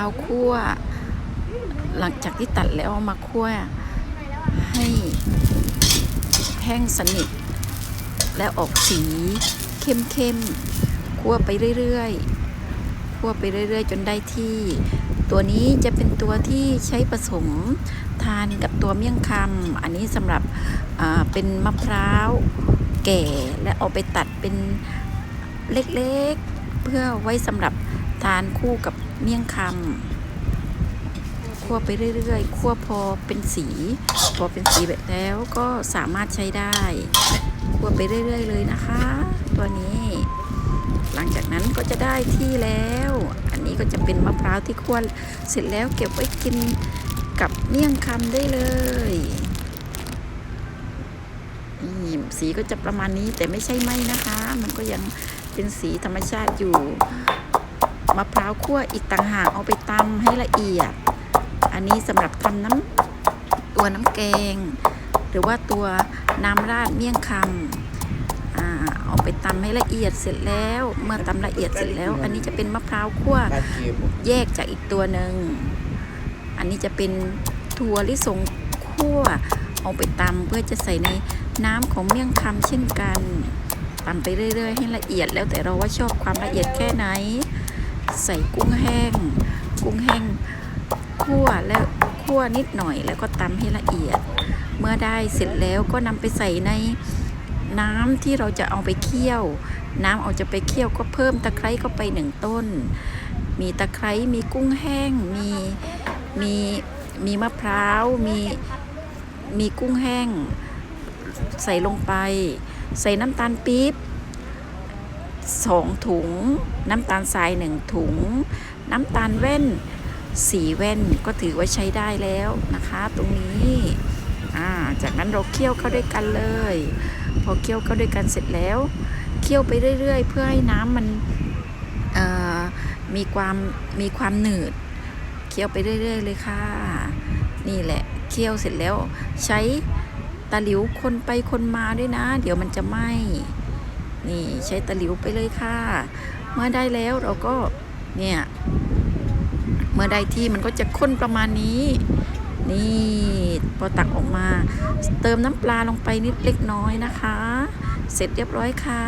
เอาคั่ว หลังจากที่ตัดแล้วมาคั่วให้แห้งสนิท และออกสีเข้มๆคั่วไปเรื่อยๆคั่วไปเรื่อยๆ จนได้ที่ ตัวนี้จะเป็นตัวที่ใช้ผสมทานกับตัวเมี่ยงคำอันนี้สำหรับเป็นมะพร้าวแก่และเอาไปตัดเป็นเล็กๆ เพื่อไว้สำหรับ ทานคู่กับเมี่ยงคำคั่วไปเรื่อยๆคั่วพอเป็นสี พอเป็นสีแบบแล้วก็สามารถใช้ได้คั่วไปเรื่อย ๆ เลยนะคะ ตัวนี้ หลังจากนั้นก็จะได้ที่แล้ว อันนี้ก็จะเป็นมะพร้าวที่คั่วเสร็จแล้วเก็บไว้กินกับเมี่ยงคำได้เลยนี่สีก็จะประมาณนี้แต่ไม่ใช่ไหมนะคะ มันก็ยังเป็นสีธรรมชาติอยู่ มะพร้าวคั่วอีกต่างหากเอาไปตำให้ละเอียด อันนี้สำหรับทำน้ำตัวน้ำแกง หรือว่าตัวน้ำราดเมี่ยงคำอ่าเอาไปตำให้ละเอียดเสร็จแล้ว เมื่อตำละเอียดเสร็จแล้ว อันนี้จะเป็นมะพร้าวคั่วแยกจากอีกตัวหนึ่งอันนี้จะเป็นถั่วลิสงคั่วเอาไปตำเพื่อจะใส่ในน้ำของเมี่ยงคำเช่นกันตำไปเรื่อย ๆ ให้ละเอียดแล้วแต่เราว่าชอบความละเอียดแค่ไหน ใส่กุ้งแห้ง กุ้งแห้งคั่วแล้วคั่วนิดหน่อยแล้วก็ตำให้ละเอียด เมื่อได้เสร็จแล้วก็นำไปใส่ในน้ำที่เราจะเอาไปเคี่ยว น้ำเอาจะไปเคี่ยวก็เพิ่มตะไคร้เข้าไปหนึ่งต้น มีตะไคร้มีกุ้งแห้ง มีมีมีมะพร้าวมีมีกุ้งแห้ง ใส่ลงไป ใส่น้ำตาลปี๊บ สองถุง น้ำตาลทรายหนึ่งถุง น้ำตาลแว่นสีแว่นก็ถือว่าใช้ได้แล้วนะคะ ตรงนี้าจากนั้นเราเคี่ยวเข้าด้วยกันเลย พอเคี่ยวเข้าด้วยกันเสร็จแล้วเคี่ยวไปเรื่อย ๆ เพื่อให้น้ำมันมีความมีความหนืดเคี่ยวไปเรื่อย ๆ เลยค่ะ นี่แหละเคี่ยวเสร็จแล้วใช้ตะหลิวคนไปคนมาด้วยนะ เดี๋ยวมันจะไหม้ นี่ใช้ตะหลิวไปเลยค่ะ เมื่อได้แล้วเราก็เนี่ยเมื่อได้ที่มันก็จะข้นประมาณนี้ นี่พอตักออกมา เติมน้ำปลาลงไปนิดเล็กน้อยนะคะ เสร็จเรียบร้อยค่ะ